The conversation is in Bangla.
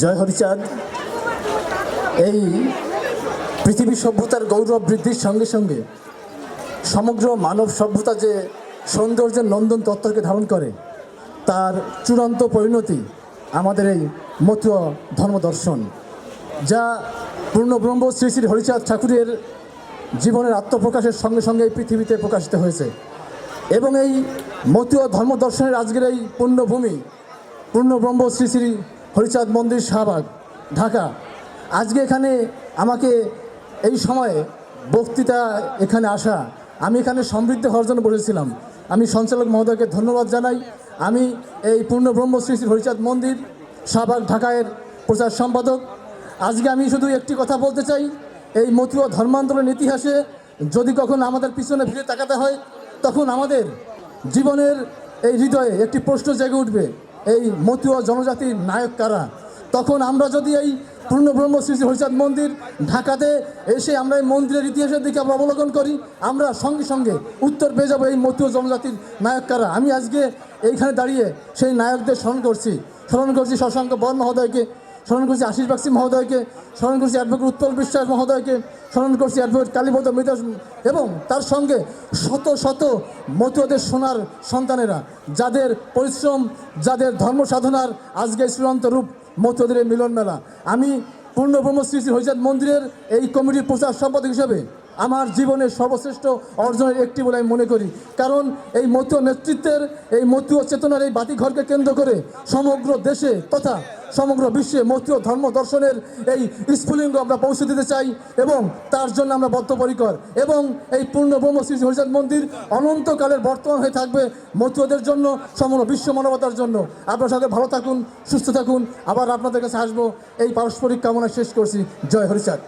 জয় হরিচাঁদ। এই পৃথিবী সভ্যতার গৌরব বৃদ্ধির সঙ্গে সঙ্গে সমগ্র মানব সভ্যতা যে সৌন্দর্যের নন্দন তত্ত্বকে ধারণ করে, তার চূড়ান্ত পরিণতি আমাদের এই মতীয় ধর্মদর্শন, যা পূর্ণব্রহ্ম শ্রী শ্রী হরিচাঁদ ঠাকুরের জীবনের আত্মপ্রকাশের সঙ্গে সঙ্গে এই পৃথিবীতে প্রকাশিত হয়েছে। এবং এই মতীয় ধর্মদর্শনের আজকের এই পূর্ণভূমি, পূর্ণব্রহ্ম শ্রী শ্রী হরিচাঁদ মন্দির শাহবাগ, ঢাকা। আজকে এখানে আমাকে এই সময়ে বক্তৃতা এখানে আসা, আমি এখানে সমৃদ্ধ হওয়ার জন্য বসেছিলাম আমি সঞ্চালক মহোদয়কে ধন্যবাদ জানাই। আমি এই পূর্ণব্রহ্ম শ্রী শ্রী হরিচাঁদ মন্দির, শাহবাগ, ঢাকায়ের প্রচার সম্পাদক। আজকে আমি শুধু একটি কথা বলতে চাই, এই মতুয়া ধর্মান্তরের ইতিহাসে যদি কখন আমাদের পিছনে ফিরে তাকাতে হয়, তখন আমাদের জীবনের এই হৃদয়ে একটি প্রশ্ন জেগে উঠবে এই মতুয়া জনজাতির নায়ক কারা? তখন আমরা যদি এই পূর্ণব্রহ্ম শ্রী শ্রী হরিচাঁদ মন্দির ঢাকাতে এসে আমরা এই মন্দিরের ইতিহাসের দিকে আমরা অবলোকন করি, আমরা সঙ্গে সঙ্গে উত্তর পেয়ে যাব এই মতীয় জনজাতির নায়ক কারা? আমি আজকে এইখানে দাঁড়িয়ে সেই নায়কদের স্মরণ করছি। স্মরণ করছি শশাঙ্ক বর মহোদয়কে স্মরণ করছি আশিস বাক্সি মহোদয়কে, স্মরণ করছি অ্যাডভোকেট উৎপল বিশ্বাস মহোদয়কে, স্মরণ করছি অ্যাডভোকেট কালীপদ মিতাস এবং তার সঙ্গে শত শত মতুয়াদের সোনার সন্তানেরা, যাদের পরিশ্রম, যাদের ধর্ম সাধনার আজকে চূড়ান্ত রূপ মতুয়াদের মিলন মেলা। আমি পূর্ণব্রহ্ম শ্রী শ্রী হরিচাঁদ মন্দিরের এই কমিটির প্রচার সম্পাদক হিসেবে আমার জীবনের সর্বশ্রেষ্ঠ অর্জনের একটি বলে আমি মনে করি। কারণ এই মতুয় নেতৃত্বের, এই মতুয় চেতনার এই বাতিঘরকে কেন্দ্র করে সমগ্র দেশে তথা সমগ্র বিশ্বে মতীয় ধর্ম দর্শনের এই স্ফুলিঙ্গ আমরা পৌঁছে দিতে চাই এবং তার জন্য আমরা বদ্ধপরিকর এবং এই পূর্ণ ব্রহ্ম শ্রী শ্রী হরিচাঁদ মন্দির অনন্তকালের বর্তমান হয়ে থাকবে মতুয়াদের জন্য, সমগ্র বিশ্ব মানবতার জন্য। আপনার সাথে ভালো থাকুন, সুস্থ থাকুন। আবার আপনাদের কাছে আসব। এই পারস্পরিক কামনা শেষ করছি। জয় হরিচাঁদ।